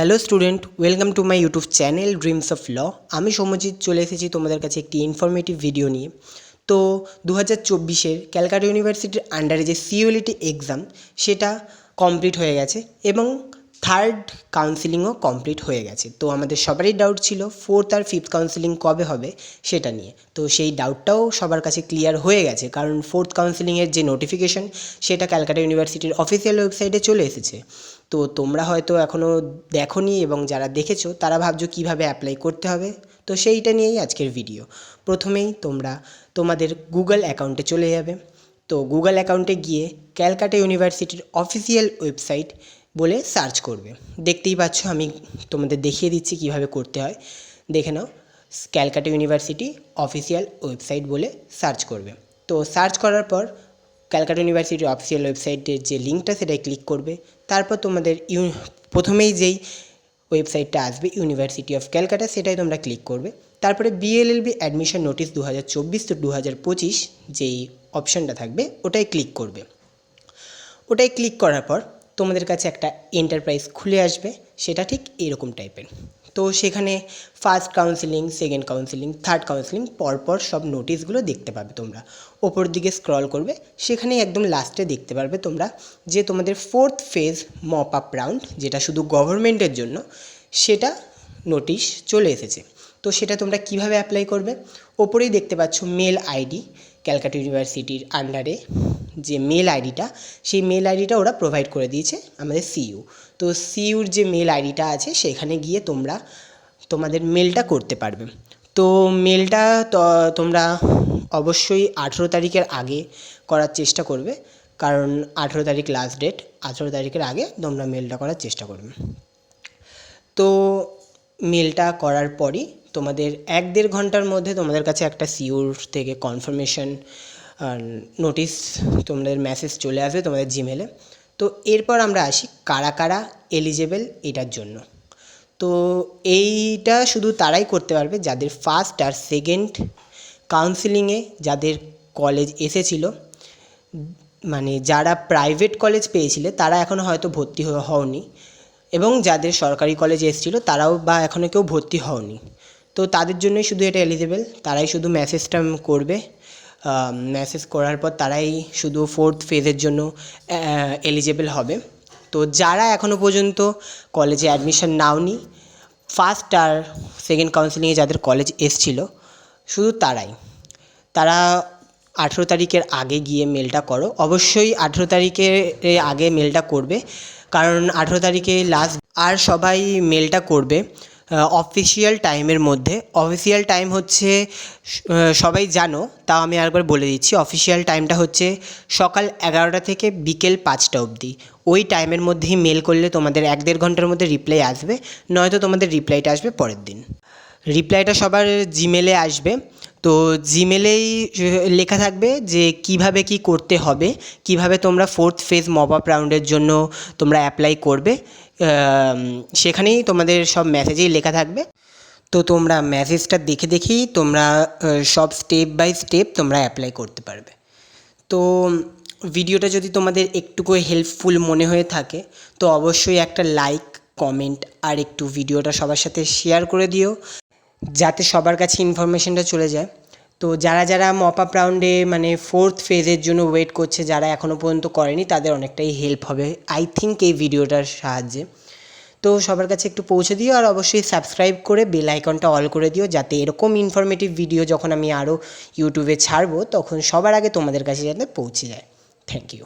Hello student welcome to my YouTube channel dreams of law আমি সৌম্যজিৎ চলে এসেছি তোমাদের কাছে একটি ইনফরমেটিভ ভিডিও নিয়ে। তো দু হাজার চব্বিশের ক্যালকাটা ইউনিভার্সিটির আন্ডারে যে সিইউলিটি এক্সাম সেটা কমপ্লিট হয়ে গেছে এবং থার্ড কাউন্সিলিংও কমপ্লিট হয়ে গেছে। তো আমাদের সবারই ডাউট ছিল ফোর্থ আর ফিফথ কাউন্সিলিং কবে হবে সেটা নিয়ে। তো সেই ডাউটটাও সবার কাছে ক্লিয়ার হয়ে গেছে, কারণ ফোর্থ কাউন্সিলিংয়ের যে নোটিফিকেশন সেটা ক্যালকাটা ইউনিভার্সিটির অফিসিয়াল ওয়েবসাইটে চলে এসেছে। তো তোমরা হয়তো এখনও দেখোনি এবং যারা দেখেছ, তারা ভাবছ কীভাবে অ্যাপ্লাই করতে হবে? তো সেইটা নিয়েই আজকের ভিডিও প্রথমেই তোমরা তোমাদের গুগল অ্যাকাউন্টে চলে যাবে। তো গুগল অ্যাকাউন্টে গিয়ে ক্যালকাটা ইউনিভার্সিটির অফিসিয়াল ওয়েবসাইট বলে সার্চ করবে। দেখতেই পাচ্ছ আমি তোমাদের দেখিয়ে দিচ্ছি কীভাবে করতে হয়। দেখে নাও, ক্যালকাটা ইউনিভার্সিটি অফিসিয়াল ওয়েবসাইট বলে সার্চ করবে। তো সার্চ করার পর ক্যালকাটা ইউনিভার্সিটির অফিসিয়াল ওয়েবসাইটের যে লিঙ্কটা সেটাই ক্লিক করবে। তারপর তোমাদের ইউ, প্রথমেই যেই ওয়েবসাইটটা আসবে, ইউনিভার্সিটি অফ ক্যালকাটা সেটাই তোমরা ক্লিক করবে। তারপরে বিএলএলবি অ্যাডমিশন নোটিশ দু হাজার চব্বিশ তো দু হাজার পঁচিশ, যেই অপশানটা থাকবে ওটাই ক্লিক করবে। ওটাই ক্লিক করার পর তোমাদের কাছে একটা এন্টারপ্রাইজ খুলে আসবে, সেটা ঠিক এরকম টাইপের। তো সেখানে first counselling second counselling third counselling পরপর সব নোটিশগুলো দেখতে পাবে তোমরা। ওপর দিকে স্ক্রল করবে সেখানে একদম লাস্টে দেখতে পারবে তোমরা যে তোমাদের fourth phase mop up round যেটা শুধু গভর্নমেন্টের জন্য, সেটা নোটিশ চলে এসেছে। তো সেটা তোমরা কীভাবে অ্যাপ্লাই করবে? ওপরেই দেখতে পাচ্ছ মেল আইডি ক্যালকাটা ইউনিভার্সিটির আন্ডারে যে মেল আইডিটা সেই মেল আইডিটা ওরা প্রোভাইড করে দিয়েছে আমাদের সিইউ তো সিইউর যে মেল আইডিটা আছে, সেখানে গিয়ে তোমরা তোমাদের মেলটা করতে পারবে। তো মেলটা তোমরা অবশ্যই আঠেরো তারিখের আগে করার চেষ্টা করবে, কারণ আঠেরো তারিখ লাস্ট ডেট আঠেরো তারিখের আগে তোমরা মেলটা করার চেষ্টা করবে। তো মেলটা করার পরই তোমাদের এক দেড় ঘণ্টার মধ্যে তোমাদের কাছে একটা সিওর থেকে কনফার্মেশন নোটিশ তোমাদের মেসেজ চলে আসবে তোমাদের জিমেলে তো এরপর আমরা আসি কারা কারা এলিজেবল এটার জন্য। তো এইটা শুধু তারাই করতে পারবে যাদের ফার্স্ট আর সেকেন্ড কাউন্সিলিংয়ে যাদের কলেজ এসেছিল। মানে যারা প্রাইভেট কলেজ পেয়েছিলে তারা এখনও হয়তো ভর্তি হওনি এবং যাদের সরকারি কলেজ এসেছিল তারাও বা এখনও কেউ ভর্তি হওনি। তো তাদের জন্যই শুধু এটা এলিজেবল তারাই শুধু মেসেজটা করবে। মেসেজ করার পর তারাই শুধু ফোর্থ ফেজের জন্য এলিজেবল হবে। তো যারা এখনও পর্যন্ত কলেজে অ্যাডমিশন নাওনি ফার্স্ট আর সেকেন্ড কাউন্সিলিংয়ে যাদের কলেজ এসছিল, শুধু তারাই। তারা আঠেরো তারিখের আগে গিয়ে মেলটা করো। অবশ্যই আঠেরো তারিখের আগে মেলটা করবে, কারণ আঠেরো তারিখে লাস্ট আর সবাই মেলটা করবে। অফিসিয়াল টাইমের মধ্যে। অফিসিয়াল টাইম হচ্ছে সবাই জানো, তাও আমি আরেকবার বলে দিচ্ছি অফিসিয়াল টাইমটা হচ্ছে সকাল এগারোটা থেকে বিকেল পাঁচটা অবধি। ওই টাইমের মধ্যেই মেল করলে তোমাদের এক দেড় ঘণ্টার মধ্যে রিপ্লাই আসবে, নয়তো তোমাদের রিপ্লাইটা আসবে পরের দিন। রিপ্লাইটা সবার জিমেলে আসবে। তো জিমেলেই লেখা থাকবে যে কীভাবে কি করতে হবে, কীভাবে তোমরা ফোর্থ ফেজ মপ আপ রাউন্ডের জন্য তোমরা অ্যাপ্লাই করবে। সেখানেই তোমাদের সব মেসেজেই লেখা থাকবে। তো তোমরা মেসেজটা দেখে দেখেই তোমরা সব স্টেপ বাই স্টেপ তোমরা অ্যাপ্লাই করতে পারবে। তো ভিডিওটা যদি তোমাদের একটুকু হেল্পফুল মনে হয়ে থাকে, তো অবশ্যই একটা লাইক কমেন্ট আর একটু ভিডিওটা সবার সাথে শেয়ার করে দিও। যাতে সবার কাছে ইনফরমেশনটা চলে যায়। তো যারা যারা মপ আপ রাউন্ডে মানে ফোর্থ ফেজের জন্য ওয়েট করছে, যারা এখনও পর্যন্ত করেনি, তাদের অনেকটাই হেল্প হবে। আই থিঙ্ক এই ভিডিওটার সাহায্যে। তো সবার কাছে একটু পৌঁছে দিও, আর অবশ্যই সাবস্ক্রাইব করে বেল আইকনটা অল করে দিও, যাতে এরকম ইনফরমেটিভ ভিডিও যখন আমি আরও ইউটিউবে ছাড়বো, তখন সবার আগে তোমাদের কাছে যাতে পৌঁছে যায়। Thank you